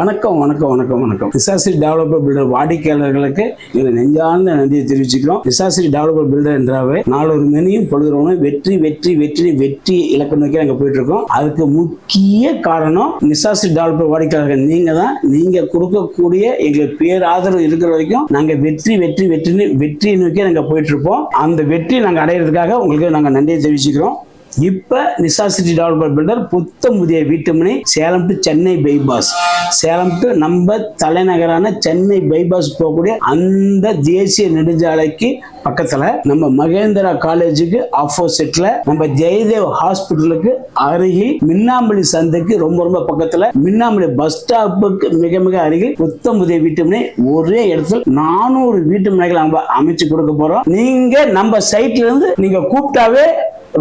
வணக்கம் வணக்கம் வணக்கம் வணக்கம். விசாசிரி டெவலப்பர் பில்டர் வாடிக்கையாளர்களுக்கு எங்கள் நெஞ்சார்ந்த நன்றியை தெரிவிச்சுக்கிறோம். விசாசிரி டெவலப்பர் பில்டர் என்றாவே நாலொரு மெனியும் பொழுதுறவங்க வெற்றி வெற்றி வெற்றி வெற்றி இலக்கு நோக்கி நாங்கள் போயிட்டு இருக்கோம் அதுக்கு முக்கிய காரணம் நிசாசிரி டெவலப்பர் வாடிக்கையாளர்கள். நீங்க தான் நீங்க கொடுக்கக்கூடிய எங்களுக்கு பேர் ஆதரவு இருக்கிற வரைக்கும் நாங்க வெற்றி வெற்றி வெற்றி வெற்றியை நோக்கி நாங்கள் போயிட்டு இருப்போம் அந்த வெற்றி நாங்கள் அடையிறதுக்காக உங்களுக்கு நாங்கள் நன்றியை தெரிவிச்சுக்கிறோம். இப்ப நிசாசிட்டி டெவலப்பர் பில்டர் புத்தம் புதிய வீட்டுமனை Salem to Chennai bypass Salem to நம்ம தலைநகரான சென்னை பைபாஸ் போகக்கூடிய அந்த தேசிய நெடுஞ்சாலைக்கு பக்கத்துல நம்ம மகேந்திரா காலேஜுக்கு ஆப்போசிட்ல நம்ம ஜெயதேவ் ஹாஸ்பிட்டலுக்கு அருகில் மின்னாம்பலி சந்தைக்கு ரொம்ப ரொம்ப பக்கத்துல மின்னாம்பள்ளி பஸ் ஸ்டாப்புக்கு மிக மிக அருகில் புத்தம் புதிய வீட்டுமனை ஒரே இடத்துல நானூறு வீட்டுமனைகள் நம்ம அமைச்சு கொடுக்க போறோம். நீங்க நம்ம சைட்ல இருந்து நீங்க கூப்பிட்டாவே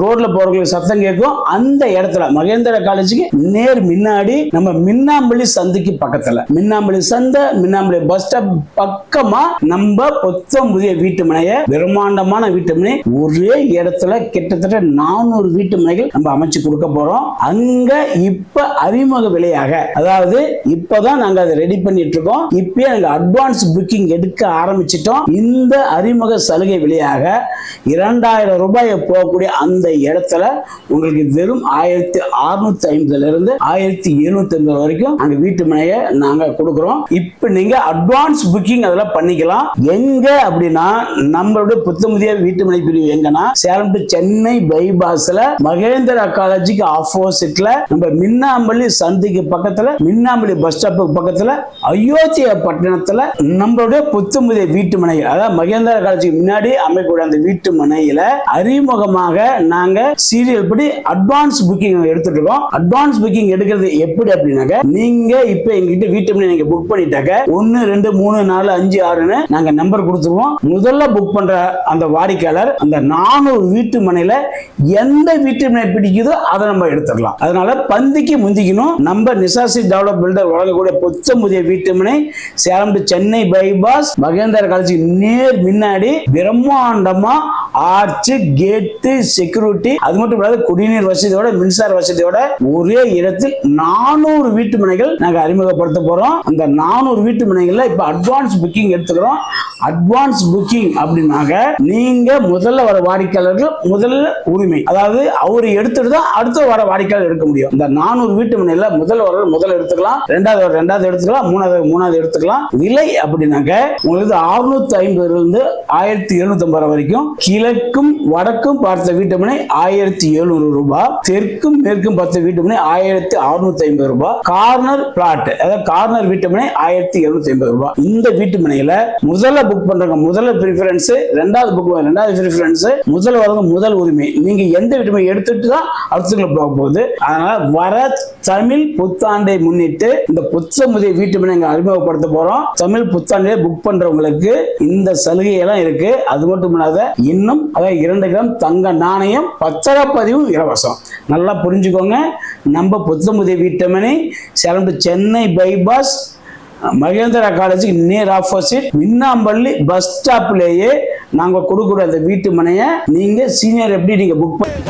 ரோட்ல போறவங்களுக்கு சத்தம் கேட்கும். அந்த இடத்துல மகேந்திர காலேஜுக்கு நேர் முன்னாடி நம்ம மின்னாம்பள்ளி சந்தைக்கு பக்கத்துல. மின்னாம்பள்ளி சந்தை மின்னாம்பள்ளி பஸ் ஸ்டாப் பக்கமா நம்ம பொத்தம் புதிய வீட்டு மனைய பிரம்மாண்டமான வீட்டு மனை ஒரே இடத்துல கிட்டத்தட்ட நானூறு வீட்டு மனைகள் நம்ம அமைச்சு கொடுக்க போறோம். அங்க இப்ப அறிமுக விலையாக அதாவது இப்பதான் நாங்க அதை ரெடி பண்ணிட்டு இருக்கோம். இப்பயே நாங்க அட்வான்ஸ் புக்கிங் எடுக்க ஆரம்பிச்சிட்டோம். இந்த அறிமுக சலுகை விலையாக இரண்டாயிரம் ரூபாய் போகக்கூடிய அந்த இடத்துல உங்களுக்கு வெறும் ஆயிரத்தி அறுநூத்தி ஐம்பதுல இருந்து ஆயிரத்தி எழுநூத்தி ஐம்பது வரைக்கும் அங்க வீட்டு மனையை நாங்க கொடுக்குறோம். இப்ப நீங்க அட்வான்ஸ் புக்கிங் அதெல்லாம் பண்ணிக்கலாம். எங்க அப்படின்னா நம்மளுடைய புத்தமுதிய வீட்டு மனை பிரிவு எங்கன்னா சேலம் டு சென்னை பைபாஸ்ல மகேந்திரா காலேஜுக்கு ஆப்போசிட்ல நம்ம மின்னாம்பள்ளி சந்திக்கு பக்கத்துல மின்னாம்பள்ளி பஸ் ஸ்டாப்புக்கு பக்கத்துல அயோத்தியா பட்டணத்துல நம்மளுடைய புத்தமுதிய வீட்டு மனை அதாவது மகேந்திரா காலேஜுக்கு முன்னாடி அமைக்கக்கூடிய அந்த வீட்டு மனையில அறிமுகமாக நாங்க சீரியல் படி அட்வான்ஸ் புக்கிங் எடுத்துட்டு இருக்கோம் அட்வான்ஸ் புக்கிங் எடுக்கிறது எப்படி அப்படின்னாக்க நீங்க இப்ப எங்ககிட்ட வீட்டு மனை நீங்க புக் பண்ணிட்டாக்க ஒன்னு ரெண்டு மூணு நாலு அஞ்சு ஆறுன்னு நாங்க நம்பர் கொடுத்துருவோம். முதல்ல புக் பண்ற அந்த வாடிக்கையாளர் அந்த நானூறு வீட்டு மனையில எந்த வீட்டு மனை பிடிக்குதோ அதை நம்ம எடுத்துடலாம். அதனால பந்திக்கு முந்திக்கணும். நம்ம நிசாசி டெவலப் பில்டர் வழங்கக்கூடிய பொத்த புதிய வீட்டு மனை சேலம் சென்னை பைபாஸ் மகேந்திர காலேஜ் நேர் முன்னாடி பிரம்மாண்டமா ஆர்ச் கேட்டு செக்யூரிட்டி அது மட்டும் இல்லாத குடிநீர் வசதியோட மின்சார வசதியோட ஒரே இடத்தில் நானூறு வீட்டு மனைகள் நாங்க அறிமுகப்படுத்த போறோம். அந்த நானூறு வீட்டு மனைகள்ல இப்ப அட்வான்ஸ் புக்கிங் எடுத்துக்கிறோம். அட்வான்ஸ் புக்கிங் அப்படின்னாக்க நீங்க முதல்ல வர வாடிக்கையாளர்கள் முதல்ல உரிமை. அதாவது அவர் எடுத்துட்டு தான் அடுத்த வர வாடிக்கையாளர் எடுக்க முடியும். இந்த நானூறு வீட்டு மனையில முதல் வர முதல்ல எடுத்துக்கலாம். ரெண்டாவது வர ரெண்டாவது எடுத்துக்கலாம். மூணாவது மூணாவது எடுத்துக்கலாம். விலை அப்படின்னாக்க உங்களுக்கு அறுநூத்தி ஐம்பதுல இருந்து ஆயிரத்தி எழுநூத்தி ஐம்பது வரைக்கும் கீழே கிழக்கும் வடக்கும் பார்த்த வீட்டுமனை ஆயிரத்தி எழுநூறு ரூபாய் தெற்கும் மேற்கும் பார்த்த வீட்டுமனை ஆயிரத்தி அறுநூத்தி ஐம்பது ரூபாய் கார்னர் பிளாட் அதாவது கார்னர் வீட்டுமனை ஆயிரத்தி எழுநூத்தி ஐம்பது ரூபாய் இந்த வீட்டுமனையில முதல்ல புக் பண்றவங்க முதல்ல ப்ரிஃபரன்ஸ் ரெண்டாவது புக் ரெண்டாவது ப்ரிஃபரன்ஸ் முதல் வரவங்க முதல் உரிமை. நீங்க எந்த வீட்டுமனை எடுத்துட்டு தான் அடுத்துக்குள்ள போக போகுது. அதனால வர தமிழ் புத்தாண்டை முன்னிட்டு இந்த புத்தமுதிய வீட்டுமனை அறிமுகப்படுத்த போறோம். தமிழ் புத்தாண்டை புக் பண்றவங்களுக்கு இந்த சலுகை எல்லாம் இருக்கு. அது மட்டும் இல்லாத இன்னும் அதாவது இரண்டு கிராம் தங்க நாணயம் பத்திரப்பதிவும் இலவசம். நல்லா புரிஞ்சுக்கோங்க. நம்ம புத்தமுதி வீட்டுமனை சேலம் சென்னை பைபாஸ் மகேந்திரா காலேஜுக்கு நேர் ஆப்போசிட் விண்ணாம்பள்ளி பஸ் ஸ்டாப்லேயே நாங்கள் கொடுக்குற அந்த வீட்டு மனையை நீங்கள் சீனியர் எப்படி நீங்கள் புக் பண்ணி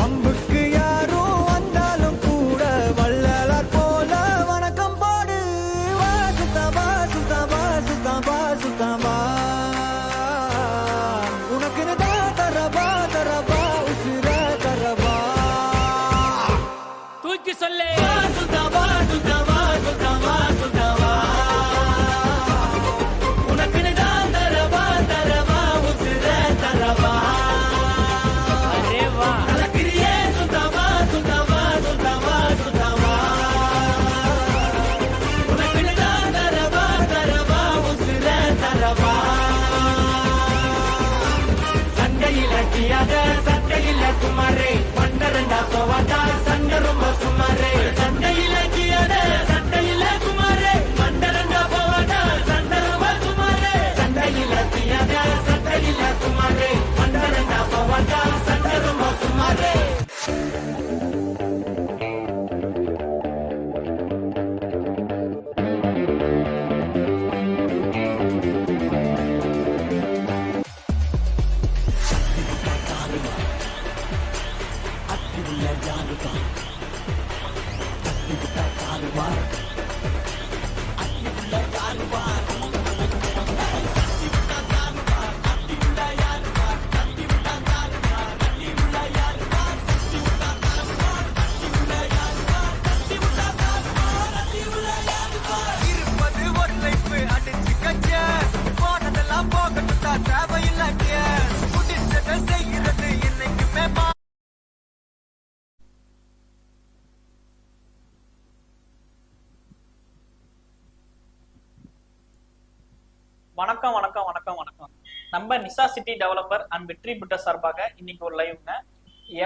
நம்ம Nisa city developer and Vetri builder சார்பாக இன்னைக்கு ஒரு லைவ்ங்க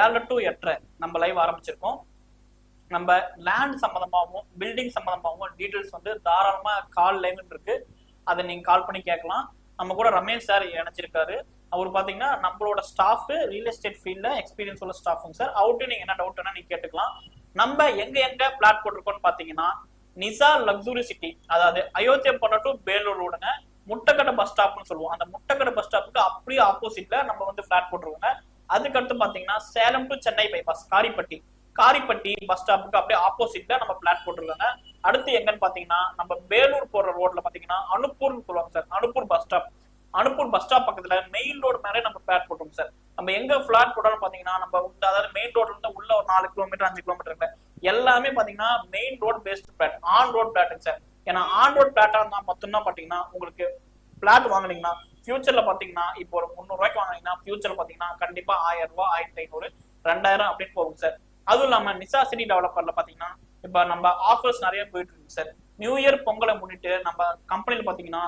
ஏழு டு எட்டரை நம்ம லைவ் ஆரம்பிச்சிருக்கோம். நம்ம லேண்ட் சம்மந்தமாகவும் பில்டிங் சம்மந்தமாகவும் டீட்டெயில்ஸ் வந்து தாராளமா கால் லைவ் இருக்கு. அதை நீங்க கால் பண்ணி கேட்கலாம். நம்ம கூட ரமேஷ் சார் இணைச்சிருக்காரு அவர் பாத்தீங்கன்னா நம்மளோட ஸ்டாஃப் ரியல் எஸ்டேட் ஃபீல்ட்ல எக்ஸ்பீரியன்ஸ் உள்ள ஸ்டாஃபுங்க சார் அவர்கிட்ட நீங்க என்ன டவுட் நீங்க கேட்டுக்கலாம். நம்ம எங்க எங்க பிளாட் போட்டிருக்கோம்னு பாத்தீங்கன்னா நிசா லக்ஸுரி சிட்டி அதாவது அயோத்தியா பண்ண டு பேலூர் ரோடுங்க முட்டக்கடை பஸ் ஸ்டாப்னு சொல்லுவோம். அந்த முட்டக்கடை பஸ் ஸ்டாப்புக்கு அப்படியே ஆப்போசிட்ல நம்ம வந்து பிளாட் போட்டுருவோங்க. அதுக்கடுத்து பாத்தீங்கன்னா Salem to Chennai bypass Karipatti. Karipatti bus ஸ்டாப்புக்கு அப்படியே ஆப்போசிட்ல நம்ம பிளாட் போட்டுருக்காங்க அடுத்து எங்கன்னு பாத்தீங்கன்னா நம்ம வேலூர் போற ரோட்ல பாத்தீங்கன்னா அனுப்பூர்னு சொல்லுவாங்க sir Anupur bus stop Anupur bus stop பக்கத்துல மெயின் ரோடு மேலே நம்ம பிளாட் போட்டுருவோம் சார் நம்ம எங்க பிளாட் போட்டாலும் பாத்தீங்கன்னா நம்ம அதாவது மெயின் ரோட்ல இருந்து உள்ள ஒரு நாலு கிலோமீட்டர் அஞ்சு கிலோமீட்டர் இருக்கு எல்லாமே பாத்தீங்கன்னா main road based plot on road பிளாட்டுங்க sir ஏன்னா ஆன் ரோட் பிளாட்டா இருந்தா மட்டும்தான் பாத்தீங்கன்னா உங்களுக்கு பிளாட் வாங்குனீங்கன்னா ஃபியூச்சர்ல பாத்தீங்கன்னா இப்போ ஒரு முந்நூறு ரூபாய்க்கு வாங்குனீங்கன்னா ஃபியூச்சர்ல பாத்தீங்கன்னா கண்டிப்பா ஆயிரம் ரூபாய் ஆயிரத்தி ஐநூறு ரெண்டாயிரம் அப்படின்னு போகும் சார் அதுவும் இல்லாம நிசா சிட்டி டெவலப்பர்ல பாத்தீங்கன்னா இப்ப நம்ம ஆஃபர்ஸ் நிறைய போயிட்டு இருக்கு சார் நியூ இயர் பொங்கலை முன்னிட்டு நம்ம கம்பெனில பாத்தீங்கன்னா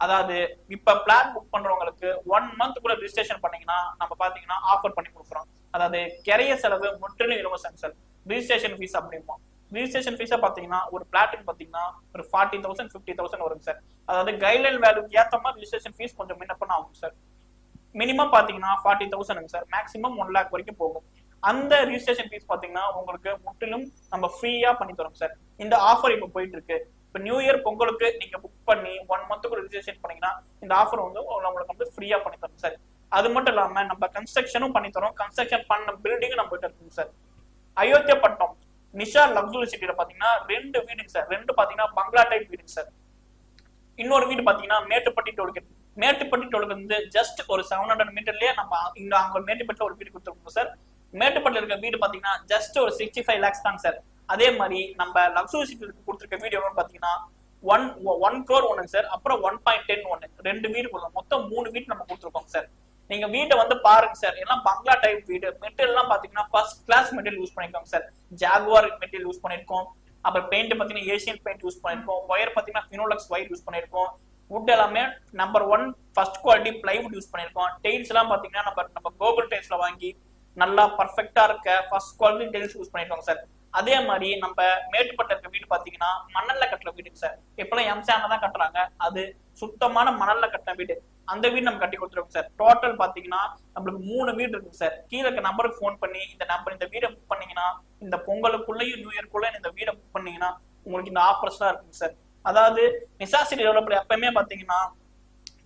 அதாவது இப்ப பிளான் புக் பண்றவங்களுக்கு ஒன் மந்த் கூட ரிஜிஸ்ட்ரேஷன் பண்ணீங்கன்னா நம்ம பாத்தீங்கன்னா ஆஃபர் பண்ணி கொடுக்குறோம். அதாவது கிரைய செலவு முற்றிலும் இலவசம் சார் ரிஜிஸ்ட்ரேஷன் ஃபீஸ் அப்படிமா ரிஜிஸ்ட்ரேஷன் ஃபீஸை பாத்தீங்கன்னா ஒரு பிளாட்டுக்கு பாத்தீங்கன்னா ஒரு ஃபார்ட்டி தௌசண்ட் ஃபிஃப்டி தௌசண்ட் வரும் சார் அதாவது கைட்லைன் வேல்யூக்கு ஏத்த மாதிரி ரிஜிஸ்ட்ரேஷன் ஃபீஸ் கொஞ்சம் முன்ன பண்ண ஆகும் சார் மினிமம் பாத்தீங்கன்னா forty thousand sir maximum one lakh வரைக்கும் போகும். அந்த ரிஜிஸ்ட்ரேஷன் ஃபீஸ் பாத்தீங்கன்னா உங்களுக்கு முற்றிலும் நம்ம ஃப்ரீயா பண்ணி தரோம் சார் இந்த ஆஃபர் இப்போ போயிட்டு இருக்கு இப்போ நியூ இயர் பொங்கலுக்கு நீங்க புக் பண்ணி ஒன் மந்த்துக்கு ரிஜிஸ்ட்ரேஷன் பண்ணீங்கன்னா இந்த ஆஃபர் வந்து உங்களுக்கு வந்து ஃப்ரீயா பண்ணி தரோம் சார் அது மட்டும் இல்லாம நம்ம கன்ஸ்ட்ரக்ஷனும் பண்ணி தரோம். கன்ஸ்ட்ரக்ஷன் பண்ண பில்டிங்கும் நம்ம கிட்ட இருக்குங்க சார் அயோத்தியா பட்டம் நிஷா லக்ஸுரி சிட்டில பாத்தீங்கன்னா ரெண்டு வீடுங்க சார் ரெண்டு பாத்தீங்கன்னா பங்களா டைப் வீடுங்க சார் இன்னொரு வீடு பாத்தீங்கன்னா மேட்டுப்பட்டி டோல்கேட் மேட்டுப்பட்டி டோல்கேட் வந்து ஜஸ்ட் ஒரு செவன் ஹண்ட்ரட் மீட்டர்லயே நம்ம இங்க அங்க மேட்டுப்பட்டில ஒரு வீடு கொடுத்துருக்கோம் சார் மேட்டுப்பட்டில இருக்க வீடு பாத்தீங்கன்னா ஜஸ்ட் ஒரு சிக்ஸ்டி ஃபைவ் லேக்ஸ் தாங்க சார் அதே மாதிரி நம்ம லக்ஸுரி சிட்டிக்கு கொடுத்துருக்க வீடு எவ்வளவு பாத்தீங்கன்னா ஒன் ஒன் க்ரோர் ஒன்னு சார் அப்புறம் ஒன் பாயிண்ட் டென் ஒன்னு ரெண்டு வீடு கொடுத்தோம் மொத்தம் மூணு வீடு நம்ம கொடுத்துருக்கோம் சார் நீங்க வீட்டை வந்து பாருங்க சார். எல்லாம் பங்களா டைப் வீடு. மெட்டீரியல் எல்லாம் பாத்தீங்கன்னா ஃபர்ஸ்ட் கிளாஸ் மெட்டீரியல் யூஸ் பண்ணிருக்கோம் சார். ஜாகுவார் மெட்டீரியல் யூஸ் பண்ணிருக்கோம். அப்புறம் பெயிண்ட் பாத்தீங்கன்னா ஏசியன் பெயிண்ட் யூஸ் பண்ணிருக்கோம். ஒயர் பாத்தீங்கன்னா ஃபினோலக்ஸ் ஒயர் யூஸ் பண்ணிருக்கோம். வுட் எல்லாமே number one first quality plywood use பண்ணிருக்கோம். டெய்ல்ஸ் எல்லாம் பாத்தீங்கன்னா நம்ம நம்ம கோகுல் டைல்ஸ்ல வாங்கி நல்லா பர்ஃபெக்டா இருக்க ஃபர்ஸ்ட் குவாலிட்டி டெய்ல்ஸ் யூஸ் பண்ணிருக்கோம் சார். அதே மாதிரி நம்ம மேட்டுப்பட்ட இருக்க வீடு பாத்தீங்கன்னா மணல்ல கட்டுற வீடுங்க சார். இப்பெல்லாம் எம்சான தான் கட்டுறாங்க. அது சுத்தமான மணல்ல கட்டின வீடு. அந்த வீடு நம்ம கட்டி கொடுத்துருவோம் சார். டோட்டல் பாத்தீங்கன்னா நம்மளுக்கு மூணு வீடு இருக்கு சார். கீழே இருக்க நம்பருக்கு ஃபோன் பண்ணி இந்த நம்பர் இந்த வீடை புக் பண்ணீங்கன்னா இந்த பொங்கலுக்குள்ளேயும் நியூ இயர்க்குள்ள இந்த வீடை புக் பண்ணீங்கன்னா உங்களுக்கு இந்த ஆஃபர்ஸ் தான் இருக்குங்க சார். அதாவது நிசாசி டெவலப்பர் எப்பயுமே பாத்தீங்கன்னா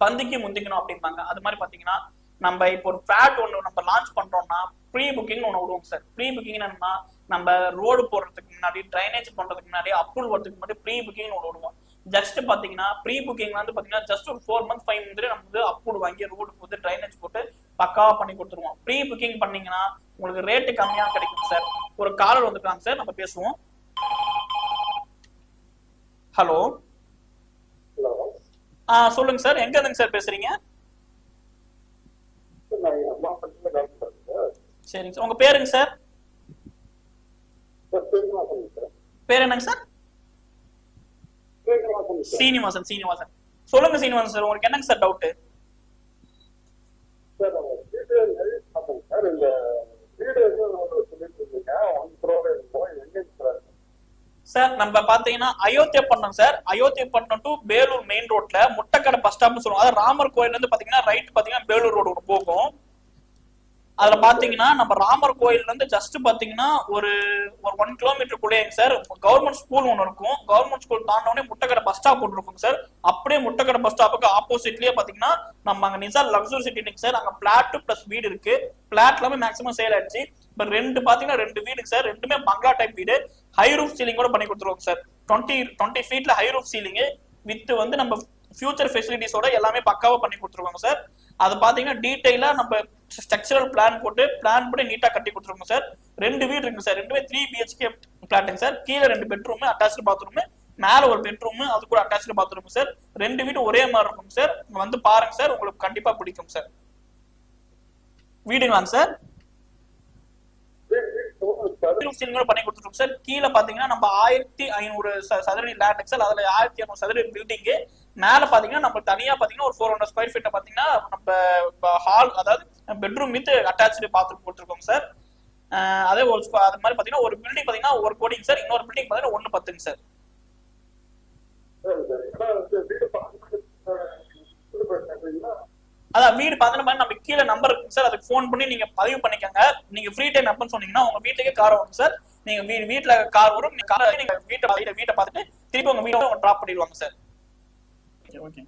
பந்திக்கு முந்திக்கணும் அப்படிம்பாங்க. அது மாதிரி பாத்தீங்கன்னா நம்ம இப்போ ஒரு ஃபேட் ஒன்று நம்ம லான்ச் பண்றோம்னா ப்ரீ புக்கிங் ஒன்று விடுவோம் சார். ப்ரீ புக்கிங் என்னன்னா நம்ம ரோடு போடுறதுக்கு முன்னாடி ட்ரைனேஜ் பண்றதுக்கு முன்னாடி அப்ரூவல் வரதுக்கு முன்னாடி ப்ரீ புக்கிங் ஒன்று விடுவோம். ஜஸ்ட் பாத்தீங்கன்னா ப்ரீ புக்கிங் வந்து பாத்தீங்கன்னா ஜஸ்ட் ஒரு ஃபோர் மந்த் ஃபைவ் மந்த் நம்ம வந்து அப்ரூவல் வாங்கி ரோடு போட்டு ட்ரைனேஜ் போட்டு பக்காவா பண்ணி கொடுத்துருவோம். ப்ரீ புக்கிங் பண்ணீங்கன்னா உங்களுக்கு ரேட்டு கம்மியா கிடைக்கும் சார் ஒரு காலர் வந்துருக்காங்க சார் நம்ம பேசுவோம். ஹலோ ஆ சொல்லுங்க சார் எங்க இருந்துங்க சார் பேசுறீங்க? சரிங்க சார் உங்க பேருங்க சார் சீனிவாசன் சார் பேர் என்னங்க சார்? சீனிவாசன் சீனிவாசன். சொல்லுங்க சீனிவாசன் சார் உங்களுக்கு என்னங்க சார் டவுட் சார் நம்ம வீடு எழுதி பார்த்தேன் சார் பாத்தீங்கன்னா sir. Ayodhyapattinam to Vellore main ரோட்ல முட்டக்கடை பஸ் ஸ்டாப்னு சொல்லுவோம் அதாவது ராமர் கோயில் இருந்து பாத்தீங்கன்னா ரைட் பாத்தீங்கன்னா வேலூர் ரோடு போகும். அதுல பாத்தீங்கன்னா நம்ம ராமர் கோயில்ல இருந்து ஜஸ்ட் பாத்தீங்கன்னா ஒரு ஒரு ஒன் கிலோமீட்டருக்குள்ளே சார். கவர்மெண்ட் ஸ்கூல் ஒன்று இருக்கும். கவர்மெண்ட் ஸ்கூல் தாண்டவுடனே முட்டைக்கடை பஸ் ஸ்டாப் ஒன்று இருக்கும் சார். அப்படியே முட்டைக்கடை பஸ் ஸ்டாப்புக்கு ஆப்போசிட்லயே பாத்தீங்கன்னா நம்ம அங்க நிசா லக்ஸூர் சிட்டி சார். அங்க பிளாட் பிளஸ் வீடு இருக்கு. பிளாட் எல்லாமே மேக்ஸிமம் சேல் ஆயிடுச்சு. இப்ப ரெண்டு பாத்தீங்கன்னா ரெண்டு வீடுங்க சார். ரெண்டுமே பங்களா டைப் வீடு. ஹை ரூஃப் சீலிங் கூட பண்ணி கொடுத்துருவோம் சார். டுவெண்ட்டி டுவெண்ட்டி ஃபீட்ல ஹை ரூஃப் சீலிங் வித் வந்து நம்ம ஃபியூச்சர் ஃபெசிலிட்டிஸோட எல்லாமே பக்காவா பண்ணி கொடுத்துருவாங்க சார். அது பாத்தீங்கன்னா டீட்டெயிலாக நம்ம ஸ்ட்ரக்சரல் பிளான் போட்டு பிளான் பண்ணி நீட்டா கட்டி கொடுத்துருவோம் சார். ரெண்டு வீடு இருக்குங்க சார். ரெண்டுமே த்ரீ பிஹெச்கே பிளாட்டுங்க சார். கீழே ரெண்டு பெட்ரூம் அட்டாச்சு பாத்ரூம் மேல ஒரு பெட்ரூம் அது கூட அட்டாச்சு பாத்ரூம் சார். ரெண்டு வீடு ஒரே மாதிரி இருக்கும் சார். வந்து பாருங்க சார் உங்களுக்கு கண்டிப்பா பிடிக்கும் சார். வீடுங்களாங்க சார்? பண்ணி கொடுத்துருக்கோம் சார். கீழே பாத்தீங்கன்னா நம்ம ஆயிரத்தி ஐநூறு சதுரடி லேண்ட் சார். அதுல ஆயிரத்தி ஐநூறு சதுரடி பில்டிங்கு மேல பாத்தீங்கன்னா நம்ம தனியா பாத்தீங்கன்னா ஒரு ஃபோர் ஹண்ட்ரட் ஸ்கொயர் ஃபீட்ல பாத்தீங்கன்னா நம்ம ஹால் அதாவது பெட்ரூம் வித் அட்டாச்சு பாத்ரூம் போட்டிருக்கோம் சார் அதே ஒரு அது மாதிரி பாத்தீங்கன்னா ஒரு பில்டிங் பாத்தீங்கன்னா ஒரு கோடிங் சார் இன்னொரு பில்டிங் பாத்தீங்கன்னா ஒன்னு பத்துங்க சார் அதான் வீடு பாத்தீங்கன்னா நம்ம கீழே நம்பர் இருக்கு சார் அதுக்கு ஃபோன் பண்ணி நீங்க பதிவு பண்ணிக்கோங்க. நீங்க ஃப்ரீ டைம் எப்பன்னு சொன்னீங்கன்னா உங்க வீட்டுக்கே கார் வரும் சார் நீங்க வீட்டுல கார் வரும். நீங்க வீட்டை வீட்டை வீட்டை பார்த்துட்டு திருப்பி உங்க வீட்டை டிராப் பண்ணிடுவாங்க சார் ஓகே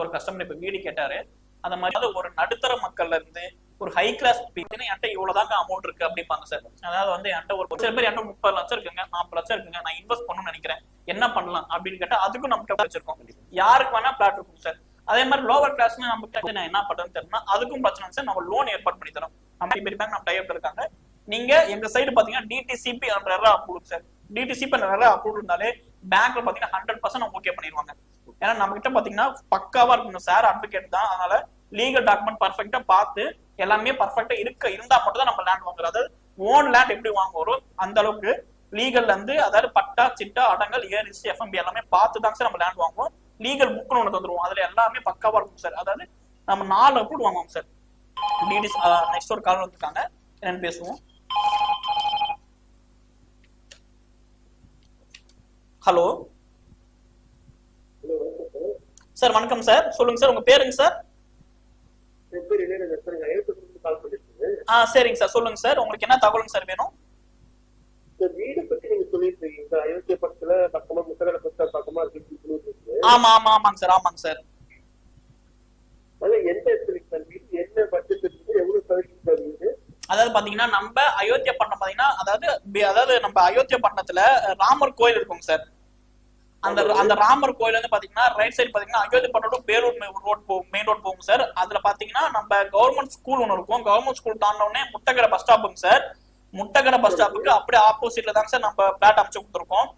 ஒரு கஸ்டமர் இப்ப வீடு கேட்டாரு. அந்த மாதிரி ஒரு நடுத்தர மக்கள்ல இருந்து ஒரு ஹை கிளாஸ் என்கிட்ட இவ்வளவுதாங்க அமௌண்ட் இருக்கு அப்படிப்பாங்க சார் அதாவது வந்து என்கிட்ட ஒரு சில பேர் என்கிட்ட முப்பது லட்சம் இருக்குங்க நாற்பது லட்சம் இருக்குங்க நான் இன்வெஸ்ட் பண்ணணும்னு நினைக்கிறேன். என்ன பண்ணலாம் அப்படின்னு கேட்டா அதுக்கும் நம்ம கிட்ட வச்சிருக்கோம். யாருக்கு வேணா பிளாட் இருக்கும் சார் அதே மாதிரி லோவர் கிளாஸ்ல நம்ம கிட்ட நான் என்ன பண்றேன்னு தெரியுமா அதுக்கும் பிரச்சனை சார் நம்ம லோன் ஏற்பாடு பண்ணி தரோம். நம்ம பெரிய பேங்க் நம்ம டைப் இருக்காங்க. நீங்க எங்க சைடு பாத்தீங்கன்னா டிடிசிபி அந்த அப்ரூவ் சார் டிடிசிபி அப்ரூவ் இருந்தாலே பேங்க்ல பாத்தீங்கன்னா ஹண்ட்ரட் பர்சன்ட் ஓகே பண்ணிடுவாங்க ஏன்னா நம்ம கிட்ட பாத்தீங்கன்னா பக்காவா இருக்கணும். சார் அட்வொகேட் தான். அதனால லீகல் டாக்குமெண்ட் பர்ஃபெக்டா பார்த்து எல்லாமே பர்ஃபெக்டா இருக்க இருந்தா மட்டும் தான் நம்ம லேண்ட் வாங்குறோம். அதாவது ஓன் லேண்ட் எப்படி வாங்குறோம் அந்த அளவுக்கு லீகல்ல இருந்து அதாவது பட்டா சிட்டா அடங்கல் ஏரிசி எஃப்எம்பி எல்லாமே பார்த்து தான் சார் நம்ம லேண்ட் வாங்குவோம். லீகல் புக்னு ஒன்று தந்துருவோம். அதுல எல்லாமே பக்காவா இருக்கும் சார் அதாவது நம்ம நாலு அப்ரூவ் வாங்குவோம் சார் டிடிஸ் நெக்ஸ்ட் ஒரு கால் வந்துருக்காங்க. என்னன்னு பேசுவோம். ஹலோ சார் வணக்கம் சார். சொல்லுங்க சார் உங்க பேருங்க சார்? ஆ சரிங்க சார். சொல்லுங்க சார். உங்களுக்கு என்ன தகவலுங்க சார் வேணும்? வீடு பத்தி நீங்க சொல்லிட்டு இருக்கீங்க அயோத்திய பக்கத்துல பக்கமா முத்தகல பக்கத்துல பக்கமா இருக்குன்னு சொல்லிட்டு இருக்கீங்க ஆமா ஆமா ஆமாங்க சார். ஆமாங்க சார். எந்த இடத்துல சார்? வீடு என்ன பட்ஜெட் இருக்குது எவ்வளவு சதவீதம் சார் வீடு? அதாவது பாத்தீங்கன்னா நம்ம அயோத்தியா பட்டினம் பாத்தீங்கன்னா அதாவது அதாவது நம்ம அயோத்தியா பட்டினத்துல ராமர் கோயில் இருக்குங்க சார். அந்த அந்த ராமர் கோயில் வந்து பாத்தீங்கன்னா ரைட் சைடு பாத்தீங்கன்னா அயோத்தி பட்டினம் பேரூர் ரோட் போகும். மெயின் ரோட் போகும் சார் அதுல பாத்தீங்கன்னா நம்ம கவர்மெண்ட் ஸ்கூல் ஒன்று இருக்கும். கவர்மெண்ட் ஸ்கூல் தாண்டின உடனே முட்டக்கடை பஸ் ஸ்டாப்புங்க சார் முட்டக்கடை பஸ் ஸ்டாப்புக்கு அப்படியே ஆப்போசிட்ல தாங்க சார் நம்ம பிளாட் அமைச்சு கொடுத்துருக்கோம்.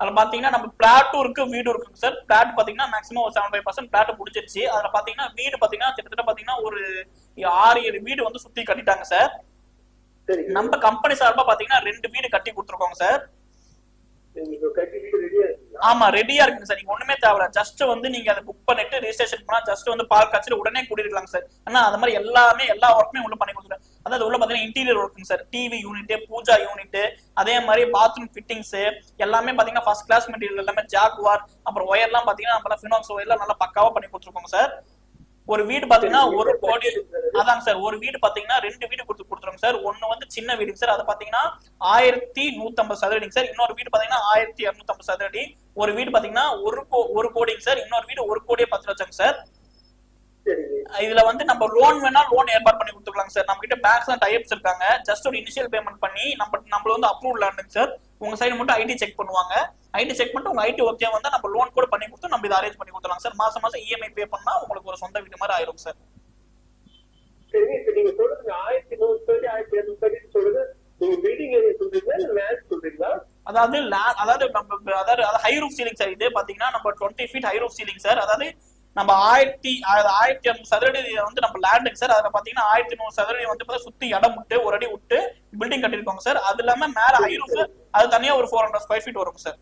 அதுல பாத்தீங்கன்னா நம்ம பிளாட்டும் இருக்கு வீடும் இருக்குங்க சார் பிளாட் பாத்தீங்கன்னா மேக்ஸிமம் ஒரு செவன் ஃபைவ் பர்சன்ட் பிளாட் முடிஞ்சிருச்சு. அதுல பாத்தீங்கன்னா வீடு பாத்தீங்கன்னா கிட்டத்தட்ட பாத்தீங்கன்னா ஒரு ஆறு ஏழு வீடு வந்து சுத்தி கட்டிட்டாங்க சார் சரி நம்ம கம்பெனி சார்பா பாத்தீங்கன்னா ரெண்டு வீடு கட்டி கொடுத்துருக்கோங்க சார் நீங்க கட்டி வீடு ரெடியா இருக்குங்களா ஆமா ரெடியா இருக்குங்க சார். நீங்க ஒண்ணுமே தேவையில்ல. ஜஸ்ட் வந்து நீங்க அதை புக் பண்ணிட்டு ரிஜிஸ்ட்ரேஷன் பண்ணா ஜஸ்ட் வந்து பால் காய்ச்சல் உடனே கூட்டிடலாம் சார். ஆனா அந்த மாதிரி எல்லாமே எல்லா ஒர்க்குமே உள்ள பண்ணி கொடுத்துருக்கேன் அதாவது உள்ள பாத்தீங்கன்னா interior ஒர்க்குங்க sir. TV unit pooja unit அதே மாதிரி பாத்ரூம் ஃபிட்டிங்ஸ் எல்லாமே பாத்தீங்கன்னா ஃபர்ஸ்ட் கிளாஸ் மெட்டீரியல் எல்லாமே ஜாக்வார் அப்புறம் ஒயர்லாம் பாத்தீங்கன்னா நம்ம ஃபினாக்ஸ் ஒயர்லாம் நல்லா பக்காவா பண்ணி கொடுத்துருக்கோங்க சார். ஒரு வீடு பாத்தீங்கன்னா ஒரு கோடி அதாங்க சார் ஒரு வீடு பாத்தீங்கன்னா ரெண்டு வீடு கொடுத்து கொடுத்துருங்க சார். ஒண்ணு வந்து சின்ன வீடுங்க சார். அது பாத்தீங்கன்னா ஆயிரத்தி நூத்தம்பது சதுரடிங்க சார். இன்னொரு வீடு பாத்தீங்கன்னா ஆயிரத்தி இருநூத்தம்பது சதுரடி. ஒரு வீடு பாத்தீங்கன்னா ஒரு ஒரு கோடிங்க சார். இன்னொரு வீடு ஒரு கோடியே பத்து லட்சங்க சார். இதுல வந்து நம்ம லோன் வேணா லோன் ஏற்பாடு பண்ணி கொடுத்துக்கலாம் சார். நம்ம கிட்ட பேங்க்ஸ் டைப்ஸ் இருக்காங்க. ஜஸ்ட் ஒரு இனிஷியல் பேமெண்ட் பண்ணி நம்ம நம்மள வந்து அப்ரூவ் லேண்டுங்க சார். உங்க சைடு மட்டும் ஐடி செக் பண்ணுவாங்க. ஐடி செக் பண்ணிட்டு உங்க ஐடி ஓகே வந்தா நம்ம லோன் கூட பண்ணி கொடுத்து நம்ம இதை அரேஞ்ச் பண்ணி கொடுத்துலாம் சார் மாசம் மாசம் இஎம்ஐ பே பண்ணா உங்களுக்கு ஒரு சொந்த வீடு மாதிரி ஆயிரும் சார். சரி இப்ப நீங்க சொல்றது ஆயிரத்தி சரி ஆயிரத்தி இருநூறு சரி சொல்றது நீங்க பில்டிங் ஏரியா சொல்றீங்களா இல்ல லேண்ட் சொல்றீங்களா? அதாவது அதாவது நம்ம அதாவது ஹை ரூஃப் சீலிங் சார் இது பாத்தீங்கன்னா நம்ம twenty feet high roof ceiling sir அதாவது நம்ம ஆயிரத்தி ஆயிரத்தி இரநூறு சதுரடி வந்து நம்ம லேண்டுங்க சார் அதுல பாத்தீங்கன்னா ஆயிரத்தி நூறு சதுரடி வந்து பார்த்தா சுத்தி இடம் விட்டு ஒரு அடி விட்டு பில்டிங் கட்டிருக்கோங்க சார் அது இல்லாம மேல ஹை ரூஃப் அது தனியா ஒரு ஃபோர் ஹண்ட்ரட் ஸ்கொயர் ஃபீட் வரும் சார்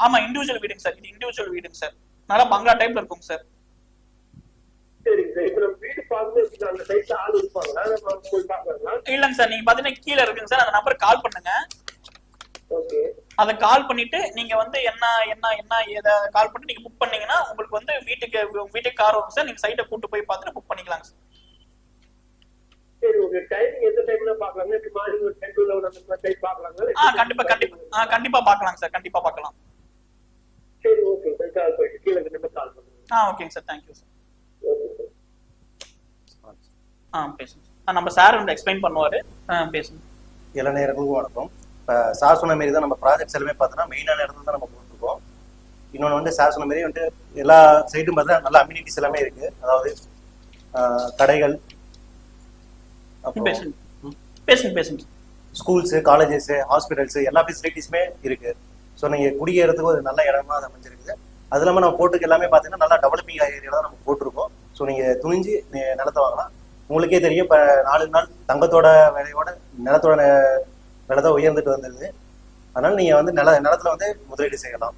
ஆமா இண்டிவிஜுவல் வீடுங்க சார் இது இண்டிவிஜுவல் வீடுங்க சார் நல்லா பங்களா டைப்ல இருக்குங்க சார் இல்லைங்க சார் நீங்க பாத்தீங்கன்னா கீழே இருக்குங்க சார் அந்த நம்பர் கால் பண்ணுங்க. ஓகே. அதை கால் பண்ணிட்டு நீங்க வந்து என்ன என்ன என்ன எதை கால் பண்ணி நீங்க புக் பண்ணீங்கன்னா உங்களுக்கு வந்து வீட்டுக்கு வீட்டுக்கு கார் வரும் சார் நீங்க சைட்டை கூட்டு போய் பார்த்துட்டு புக் பண்ணிக்கலாங்க சார் சரி ஓகே டைமிங் எந்த டைம்ல பாக்கலாங்க மார்னிங் ஒரு டென் டு லெவன் அந்த டைம் ஆ கண்டிப்பா கண்டிப்பா. ஆ கண்டிப்பா பார்க்கலாங்க சார் கண்டிப்பா பார்க்கலாம். சரி ஓகே சார் கால் போயிட்டு கீழே கால் பண்ணுங்க. ஆ ஓகேங்க sir thank you sir okay sir ஆ பேசுங்க ஆ நம்ம சார் வந்து எக்ஸ்பிளைன் பண்ணுவாரு. ஆ பேசுங்க. எல்லா நேரங்களுக்கும் வணக்கம். இப்போ சார் சொன்ன மாரி தான் நம்ம ப்ராஜெக்ட்ஸ் எல்லாமே பார்த்தோன்னா மெயினான இடத்துல தான் நம்ம போட்டிருக்கோம். இன்னொன்று வந்து சார் சொன்ன மாரி வந்துட்டு எல்லா சைட்டும் பார்த்தா நல்ல அம்யூனிட்டிஸ் எல்லாமே இருக்கு. அதாவது கடைகள் பேசுங்க பேசுங்க ஸ்கூல்ஸு காலேஜஸ் ஹாஸ்பிட்டல்ஸ் எல்லா ஃபெசிலிட்டிஸுமே இருக்கு. ஸோ நீங்கள் குடியேறதுக்கு ஒரு நல்ல இடமா அது அமைஞ்சிருக்குது. அது இல்லாமல் நம்ம போட்டுக்கு எல்லாமே பார்த்தீங்கன்னா நல்லா டெவலப்பிங் ஏரியா தான் நம்ம போட்டிருக்கோம். ஸோ நீங்கள் துணிஞ்சு நிலத்தை வாங்கலாம். உங்களுக்கே தெரியும் இப்போ நாலு நாள் தங்கத்தோட விலையோட நிலத்தோட விலை தான் உயர்ந்துட்டு வந்துருது அதனால நீங்கள் வந்து நில நிலத்துல வந்து முதலீடு செய்யலாம்.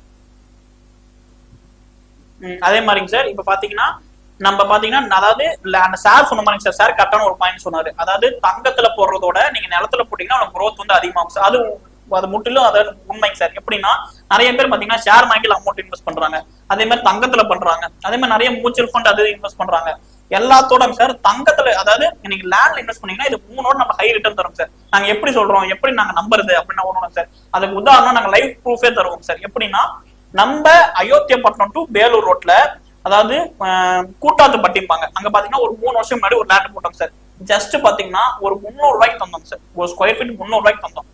அதே மாதிரிங்க சார். இப்ப பாத்தீங்கன்னா நம்ம பாத்தீங்கன்னா அதாவது அந்த சார் சொன்ன மாதிரிங்க சார் சார் கரெக்டான ஒரு பாயிண்ட் சொன்னாரு. அதாவது தங்கத்துல போடுறதோட நீங்க நிலத்துல போட்டீங்கன்னா உங்களுக்கு வந்து அதிகமாகும் சார் அது அது முற்றிலும் அதாவது உண்மைங்க சார் எப்படின்னா நிறைய பேர் பாத்தீங்கன்னா ஷேர் மார்க்கெட்ல அமௌண்ட் இன்வெஸ்ட் பண்றாங்க. அதே மாதிரி தங்கத்துல பண்றாங்க. அதே மாதிரி நிறைய மியூச்சுவல் ஃபண்ட் அது இன்வெஸ்ட் பண்றாங்க. எல்லாத்தோட சார் தங்கத்துல அதாவது நீங்க லேண்ட்ல இன்வெஸ்ட் பண்ணீங்கன்னா இது மூணோட நம்ம ஹை ரிட்டர்ன் தரும் சார் நாங்க எப்படி சொல்றோம்? எப்படி நாங்க நம்புறது? அப்படின்னு ஒண்ணு சார் அதுக்கு உதாரணம் நாங்க லைஃப் ப்ரூஃபே தருவோம் சார் எப்படின்னா நம்ம அயோத்தியப்பட்டினம் டு பேலூர் ரோட்ல அதாவது கூட்டாத்து கூட்டாத்துப்பட்டிம்பாங்க அங்க பாத்தீங்கன்னா ஒரு மூணு வருஷம் முன்னாடி ஒரு லேண்ட் போட்டோம் சார். ஜஸ்ட் பாத்தீங்கன்னா ஒரு முந்நூறு ரூபாய்க்கு தந்தோம் சார். ஒரு ஸ்கொயர் ஃபீட் முந்நூறு ரூபாய்க்கு தந்தோம்.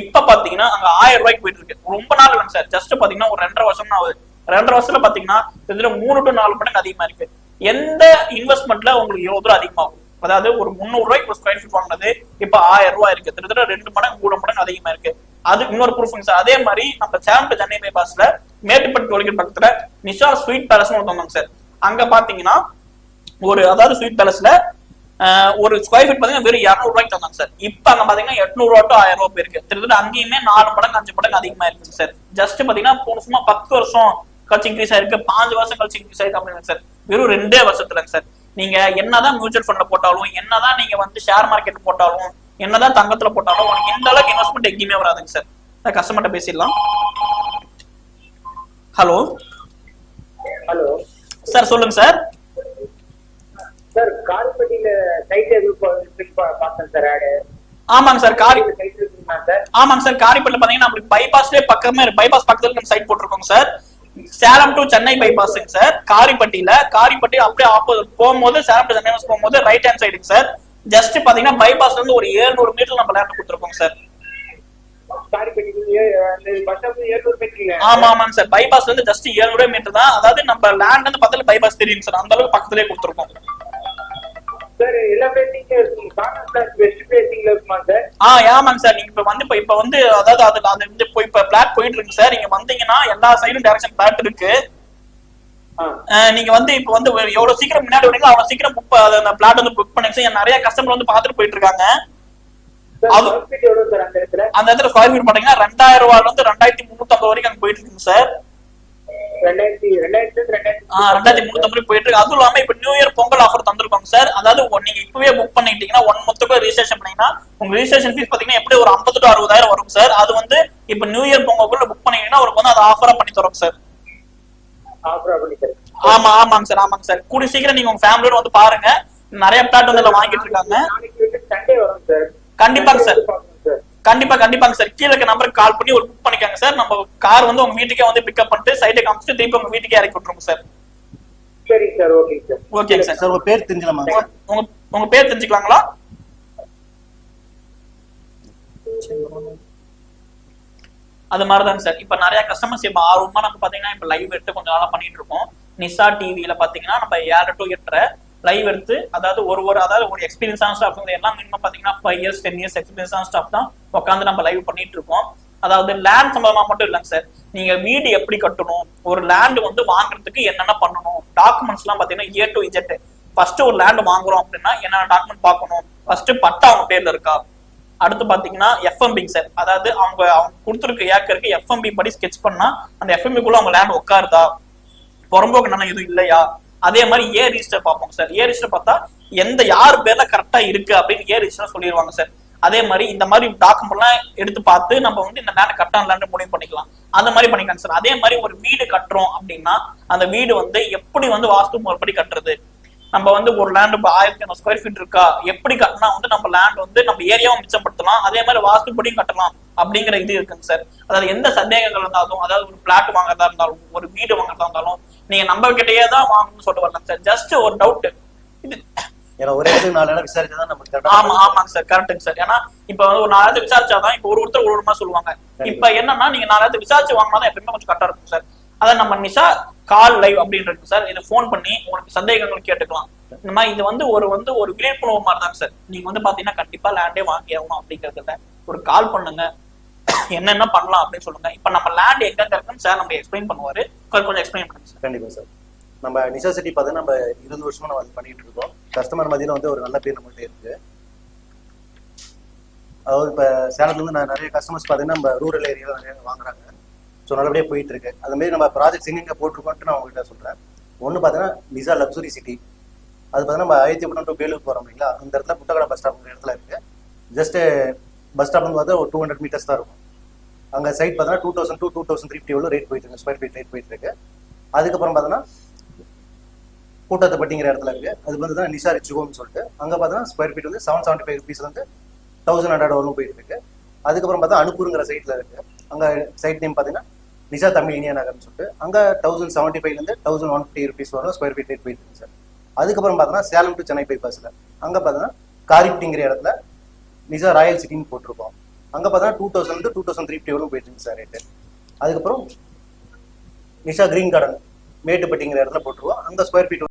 இப்ப பாத்தீங்கன்னா அங்க ஆயிரம் ரூபாய்க்கு போயிட்டு இருக்கு ரொம்ப நாள் இல்லைங்க சார். ஜஸ்ட் பாத்தீங்கன்னா ஒரு ரெண்டரை வருஷம் ஆகுது. ரெண்டரை வருஷத்துல பாத்தீங்கன்னா இதுல மூணு டு நாலு மடங்கு அதிகமா இருக்கு. எந்த இன்வெஸ்ட்மெண்ட்ல உங்களுக்கு எவ்வளவு தூரம் அதிகமாகும்? அதாவது ஒரு முந்நூறு ரூபாய்க்கு ஒரு ஸ்கொயர் ஃபீட் வாங்கினது இப்ப ஆயிரம் ரூபாய் இருக்கு. கிட்டத்தட்ட ரெண்டு மடங்கு மூணு மடங்கு அதிகமா இருக்கு. அது இன்னொரு ப்ரூஃபுங்க சார் அதே மாதிரி நம்ம சேலம் சென்னை பைபாஸ்ல மேட்டுப்பட்டு டோல்கேட் பக்கத்துல நிஷா ஸ்வீட் பேலஸ்னு ஒருத்தவங்க வந்தாங்க சார் அங்க பாத்தீங்கன்னா ஒரு அதாவது ஸ்வீட் பேலஸ்ல ஒரு ஸ்கொயர் ஃபீட் பாத்தீங்கன்னா வெறும் இரநூறு ரூபாய்க்கு தந்தாங்க சார் இப்ப அங்க பாத்தீங்கன்னா எட்நூறு டு ஆயிரம் ரூபாய் இருக்கு. கிட்டத்தட்ட அங்கேயுமே நாலு மடங்கு அஞ்சு மடங்கு அதிகமா இருக்கு சார் ஜஸ்ட் பாத்தீங்கன்னா போன சும்மா பத்து வருஷம் கழிச்சு இன்க்ரீஸ் ஆயிருக்கு. பாஞ்சு வருஷம் கழிச்சு இன்க்ரீஸ் ஆயிருக்கு அப்படின்னு சார் வெறும் ரெண்டே வருஷத்துலங்க சார் நீங்க என்னதான் மியூச்சுவல் ஃபண்ட்ல போட்டாலும் என்னதான் நீங்க வந்து ஷேர் மார்க்கெட் போட்டாலும் என்னதான் தங்கத்துல போட்டாலும் உங்களுக்கு இந்த அளவுக்கு இன்வெஸ்ட்மெண்ட் எங்கேயுமே வராதுங்க சார் கஸ்டமர்கிட்ட பேசிடலாம். ஹலோ ஹலோ சார் சொல்லுங்க சார் சார் கால்பட்டியில சைட் எதுவும் பார்த்தேன் சார் ஆடு ஆமாங்க சார் காரி ஆமாங்க சார் காரிப்பட்டில் பாத்தீங்கன்னா நம்மளுக்கு பைபாஸ்லயே பக்கமே பைபாஸ் பக்கத்துல நம்ம சைட் போட்டிருக்கோங்க சார் சேலம் டு சென்னை பைபாஸுங்க சார் காரிப்பட்டியில காரிப்பட்டி அப்படியே ஆப்போசிட் போகும்போது சேலம் டு சென்னை போகும்போது ரைட் ஹேண்ட் சைடுங்க சார் ஜஸ்ட் பாத்தீங்கன்னா பைபாஸ்ல இருந்து ஒரு 700 மீட்டர் நம்ம லேண்ட் கொடுத்துருக்கோம் சார் ஏழுநூறு ஆமா ஆமாங்க சார் பைபாஸ்ல இருந்து ஜஸ்ட் 700 மீட்டர் தான். அதாவது நம்ம லேண்ட் வந்து பக்கத்துல பைபாஸ் தெரியும் சார் அந்த அளவுக்கு பக்கத்துலயே கொடுத்துருக்கோம். ஆமாங்க சார் நீங்க இப்ப வந்து இப்ப இப்ப வந்து அதாவது அது வந்து இப்போ இப்ப பிளாட் போயிட்டு இருக்கு சார் நீங்க வந்தீங்கன்னா எல்லா சைடும் டைரக்ஷன் பிளாட் இருக்கு. நீங்க வந்து இப்ப வந்து எவ்வளவு சீக்கிரம் முன்னாடி வரீங்களோ அவ்வளவு சீக்கிரம் புக் அந்த பிளாட் வந்து புக் பண்ணுங்க. நிறைய கஸ்டமர் வந்து பாத்துட்டு போயிட்டு இருக்காங்க. அந்த இடத்துல? ஸ்கொயர் ஃபீட் பாத்தீங்கன்னா ரெண்டாயிரம் ரூபாயில இருந்து ரெண்டாயிரத்தி முன்னூத்தி ஐம்பது வரைக்கும் அங்க போயிட்டு இருக்குங்க சார் ரெண்டாயிரத்தி முன்னூத்தி போயிட்டு இருக்கு. அதுவும் இல்லாம இப்ப நியூ இயர் பொங்கல் ஆஃபர் தந்திருக்கோங்க சார் அதாவது நீங்க இப்பவே புக் பண்ணிட்டீங்கன்னா ஒன் மந்த்துக்கு ரெஜிஸ்ட்ரேஷன் பண்ணீங்கன்னா உங்க ரெஜிஸ்ட்ரேஷன் ஃபீஸ் பாத்தீங்கன்னா எப்படி ஒரு ஐம்பது டு அறுபதாயிரம் வரும் சார் அது வந்து இப்ப நியூ இயர் பொங்கலுக்குள்ள புக் பண்ணீங்கன்னா உங்களுக்கு வந்து அது ஆஃபரா பண்ணி தரோம் சார் ஆமா ஆமாங்க சார் ஆமாங்க சார். கூடி சீக்கிரம் நீங்க உங்க ஃபேமிலியோட வந்து பாருங்க. நிறைய பிளாட் வந்து இதுல வாங்கிட்டு இருக்காங்க. நாளைக்கு வந்து சண்டே வரும் சார். கண்டிப்பாங்க சார். சார். கண்டிப்பா கண்டிப்பாங்க சார். கீழே இருக்க நம்பருக்கு கால் பண்ணி ஒரு புக் பண்ணிக்கோங்க சார். நம்ம கார் வந்து உங்க வீட்டுக்கே வந்து பிக்கப் பண்ணிட்டு சைட்டை காமிச்சிட்டு திருப்பி உங்க வீட்டுக்கே இறக்கி விட்டுருங்க சார். சரிங்க சார் ஓகேங்க சார். ஓகேங்க சார். சார் உங்க பேர் தெரிஞ்சலாமா உங்க உங்க உங்க பேர் தெரிஞ்சுக்கலாங்களா? அது மாதிரிதாங்க சார். இப்ப நிறைய கஸ்டமர்ஸ் இப்ப ஆர்வமா நம்ம பாத்தீங்கன்னா இப்ப லைவ் எடுத்து கொஞ்ச நாளா பண்ணிட்டு இருக்கோம். நிசா டிவில பாத்தீங்கன்னா நம்ம ஏழு டு எட்டரை லைவ் எடுத்து அதாவது ஒரு ஒரு அதாவது ஒரு எக்ஸ்பீரியன்ஸான ஸ்டாஃப் எல்லாம் மினிமம் பாத்தீங்கன்னா ஃபைவ் இயர்ஸ் டென் இயர்ஸ் எக்ஸ்பீரியன்ஸான ஸ்டாஃப் தான் உட்காந்து நம்ம லைவ் பண்ணிட்டு இருக்கோம். அதாவது லேண்ட் சம்பந்தமா மட்டும் இல்லைங்க சார். நீங்க வீடு எப்படி கட்டணும் ஒரு லேண்ட் வந்து வாங்குறதுக்கு என்னென்ன பண்ணணும் டாக்குமெண்ட்ஸ் எல்லாம் பாத்தீங்கன்னா ஏ டு இஜெட் ஃபர்ஸ்ட் ஒரு லேண்ட் வாங்குறோம் அப்படின்னா என்னென்ன டாக்குமெண்ட் பார்க்கணும்? ஃபர்ஸ்ட் பட்டா அவங்க பேர்ல இருக்கா? அடுத்து பாத்தீங்கன்னா எஃப்எம்பி சார் அதாவது அவங்க அவங்க கொடுத்துருக்க ஏக்கருக்கு எஃப்எம்பி படி ஸ்கெட்ச் பண்ணா அந்த எஃப்எம்பி குள்ள அவங்க லேண்ட் உட்காருதா? புறம்போக்கு நிலம் எதுவும் இல்லையா? அதே மாதிரி ஏ ரிஜிஸ்டர் பார்ப்போம் சார் ஏ ரிஜிஸ்டர் பார்த்தா எந்த யார் பேர்ல கரெக்டா இருக்கு அப்படின்னு ஏ ரிஜிஸ்டர் சொல்லிடுவாங்க சார் அதே மாதிரி இந்த மாதிரி டாக்குமெண்ட் எல்லாம் எடுத்து பார்த்து நம்ம வந்து இந்த லேண்ட் கரெக்டான லேண்ட் முடிவு பண்ணிக்கலாம். அந்த மாதிரி பண்ணிக்கலாம் சார் அதே மாதிரி ஒரு வீடு கட்டுறோம் அப்படின்னா அந்த வீடு வந்து எப்படி வந்து வாஸ்து முறைப்படி கட்டுறது? நம்ம வந்து ஒரு லேண்ட் இப்போ ஆயிரத்தி ஐநூறு ஸ்கொயர் ஃபீட் இருக்கா? எப்படி கட்டினா வந்து நம்ம லேண்ட் வந்து நம்ம ஏரியாவும் மிச்சப்படுத்தலாம். அதே மாதிரி வாஸ்துப்படியும் கட்டலாம் அப்படிங்கிற இது இருக்குங்க சார் அதாவது எந்த சந்தேகங்கள் இருந்தாலும் அதாவது ஒரு பிளாட் வாங்குறதா இருந்தாலும் ஒரு வீடு வாங்குறதா இருந்தாலும் நீங்க நம்ம கிட்டயே தான் வாங்கணும்னு சொல்லிட்டு வரலாம் சார் ஜஸ்ட் ஒரு டவுட் இது ஏன்னா ஒரே நாலு இடம் நமக்கு ஆமா ஆமாங்க சார் கரெக்டுங்க சார் ஏன்னா இப்ப வந்து ஒரு நாலாயிரத்து விசாரிச்சாதான் இப்ப ஒரு ஒருத்தர் ஒரு ஒரு சொல்லுவாங்க. இப்ப என்னன்னா நீங்க நாலாயிரத்து விசாரிச்சு வாங்கினா எப்பயுமே கொஞ்சம் கரெக்டா இருக்கும் சார் அதை நம்ம நிஷா கால் லைவ் அப்படின்னு இருக்கு சார். இதை ஃபோன் பண்ணி உங்களுக்கு சந்தேகங்கள் கேட்டுக்கலாம். இந்த மாதிரி இது வந்து ஒரு வந்து ஒரு விழிப்புணர்வு மாதிரி தான் சார். நீங்க வந்து பாத்தீங்கன்னா கண்டிப்பா லேண்டே வாங்கி ஆகணும் ஒரு கால் பண்ணுங்க. என்னென்ன பண்ணலாம் அப்படின்னு சொல்லுங்க. இப்ப நம்ம லேண்ட் எங்க இருக்குன்னு சார் நம்ம எக்ஸ்பிளைன் பண்ணுவாரு. கொஞ்சம் கொஞ்சம் எக்ஸ்பிளைன் பண்ணுங்க சார். கண்டிப்பா சார். நம்ம நிசா சிட்டி பார்த்தீங்கன்னா நம்ம இருபது வருஷமா நம்ம அது பண்ணிட்டு இருக்கோம். கஸ்டமர் மதியில வந்து ஒரு நல்ல பேர் நம்மகிட்ட இருக்கு. அதாவது இப்ப சேலத்துல இருந்து நான் நிறைய கஸ்டமர்ஸ் பார்த்தீங்கன்னா நம்ம ரூரல் ஏரியால நிறைய வாங்குறாங்க. ஸோ நல்லபடியாக போயிட்டு இருக்கு அது மாதிரி நம்ம ப்ராஜெக்ட்ஸ் எங்கெங்கே போட்டிருக்கோம்ட்டு நான் உங்ககிட்ட சொல்கிறேன் ஒன்று பார்த்தீங்கன்னா நிசா லக்ஸுரி சிட்டி அது பார்த்தீங்கன்னா நம்ம ஆயிரத்தி டு வேலூர் போகிறோம் இல்லைங்களா? அந்த இடத்துல புத்தகடை பஸ் ஸ்டாப் இடத்துல இருக்கு. ஜஸ்ட்டு பஸ் ஸ்டாப் பார்த்தா ஒரு டூ ஹண்ட்ரட் மீட்டர்ஸ் தான் இருக்கும். அங்கே சைட் பார்த்தீங்கன்னா two thousand two two thousand three எவ்வளோ ரேட் போயிட்டு இருக்கு ஸ்கொயர் ஃபீட் ரேட் போயிட்டு இருக்கு அதுக்கப்புறம் பார்த்தீங்கன்னா கூட்டத்தைப்பட்டிங்கிற இடத்துல இருக்கு. அது வந்து தான் நிஷா ரிச் சொல்லிட்டு. அங்கே பார்த்தீங்கன்னா ஸ்கொயர் ஃபீட் வந்து செவன் செவன்ட்டி ஃபைவ் ருபீஸ் வந்து தௌசண்ட் ஹண்ட்ரட் வரலும் போயிட்டு இருக்கு அதுக்கப்புறம் பார்த்தா அனுப்பூருங்கிற சைட்டில் இருக்கு. அங்கே சைட் நேம் பார்த்தீங்கன்னா நிஜா தமிழ் இனியா நகர்னு சொல்லிட்டு அங்கே தௌசண்ட் செவன்ட்டி ஃபைவ்லேருந்து தௌசண்ட் ஒன் ஃபிஃப்டி ருபீஸ் வரும் ஸ்கொயர் ஃபீட் ரேட் போயிட்டு சார் அதுக்கப்புறம் பார்த்தோன்னா சேலம் டு சென்னை பைபாஸில் அங்கே பார்த்தீங்கன்னா காரிப்டிங்கிற இடத்துல நிஜா ராயல் சிட்டின்னு போட்டிருக்கோம். அங்கே பார்த்தீங்கன்னா two thousand two thousand three fifty வரும் போயிட்டு சார் ரேட்டு அதுக்கப்புறம் நிஷா கிரீன் கார்டன் மேட்டுப்பட்டிங்கிற இடத்துல போட்டுருவோம் அந்த ஸ்கொயர் ஃபீட்